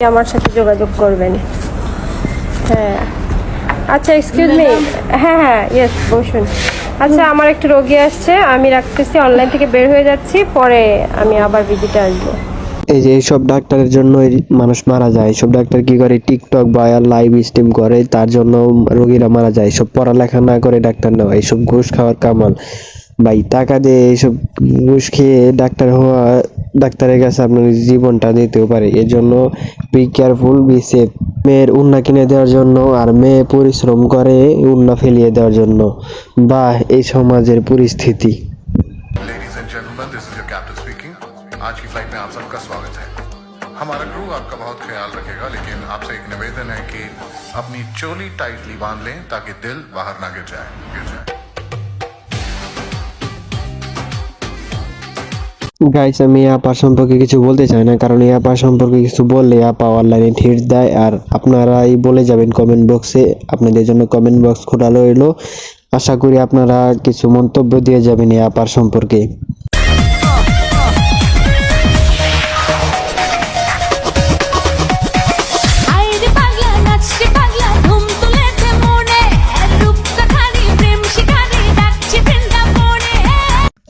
আমার সাথে যোগাযোগ করবেন। হ্যাঁ। আচ্ছা এক্সকিউজ মি হ্যাঁ হ্যাঁ ইয়েস বসুন। আচ্ছা আমার একটু রোগী আসছে আমি রাখতেছি অনলাইন থেকে বের হয়ে যাচ্ছি পরে আমি আবার ভিজিটে আসব। এই যে এইসব ডাক্তারের জন্য মানুষ মারা যায় এইসব ডাক্তার কি করে টিকটক বা লাইভ স্ট্রিম করে তার জন্য রোগীরা মারা যায়। এইসব পড়ালেখা না করে ডাক্তার নেওয়া এইসব ঘুষ খাওয়ার কামাল। ভাই টাকা দিয়ে এইসব ঘুষ খেয়ে ডাক্তার হওয়া ডাক্তারের কাছে আপনার জীবনটা দিতেও পারে এর জন্য বি কেয়ারফুল বি সেফ মেয়ের উন্না কিনে দেওয়ার জন্য আর মেয়ে পরিশ্রম করে উন্না ফেলিয়ে দেওয়ার জন্য বা এই সমাজের পরিস্থিতি ladies and gentleman this is your captain speaking आज की फ्लाइट में आप सबका स्वागत है हमारा क्रू आपका बहुत ख्याल रखेगा लेकिन आपसे एक निवेदन है कि अपनी चोली टाइटली बांध लें ताकि दिल बाहर ना गिर जाए गिर जाए গাইস আমি আপার আপা সম্পর্কে কিছু বলতে চাই না, কারণ এই আপা সম্পর্কে কিছু বললে আপা অনলাইনে ঠিট দেয়। আর আপনারাই বলে যাবেন কমেন্ট বক্সে আপনাদের জন্য কমেন্ট বক্স খোলা রইল। আশা করি আপনারা কিছু মন্তব্য দিয়ে যাবেন এই আপার সম্পর্কে।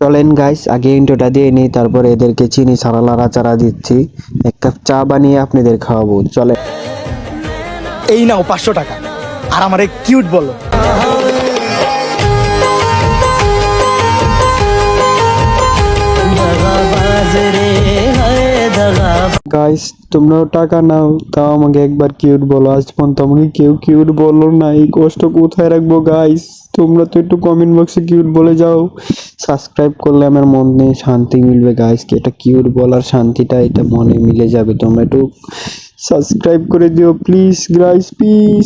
চলেন গাইস আগে ইন্টোটা দিয়ে নিই, তারপরে এদেরকে চিনি সারা লাড়া চারা দিচ্ছি। এক কাপ চা বানিয়ে আপনাদের খাওয়াবো চলে এই নাও পাঁচশো টাকা। আর আমার কিউট বলো। গাইস তোমরাও টাকা নাও। তাও আমাকে একবার কিউট বলো। আজ পর্যন্ত আমাকে কেউ কিউট বলো না। এই কষ্ট কোথায় রাখব গাইস তোমরা তো একটু কমেন্ট বক্সে কিউট বলে যাও। সাবস্ক্রাইব করলে আমার মনে শান্তি মিলবে গাইস কি এটা কিউট বলার শান্তিটা এটা মনে মিলে যাবে। তোমরা একটু সাবস্ক্রাইব করে দিও প্লিজ গাইস প্লিজ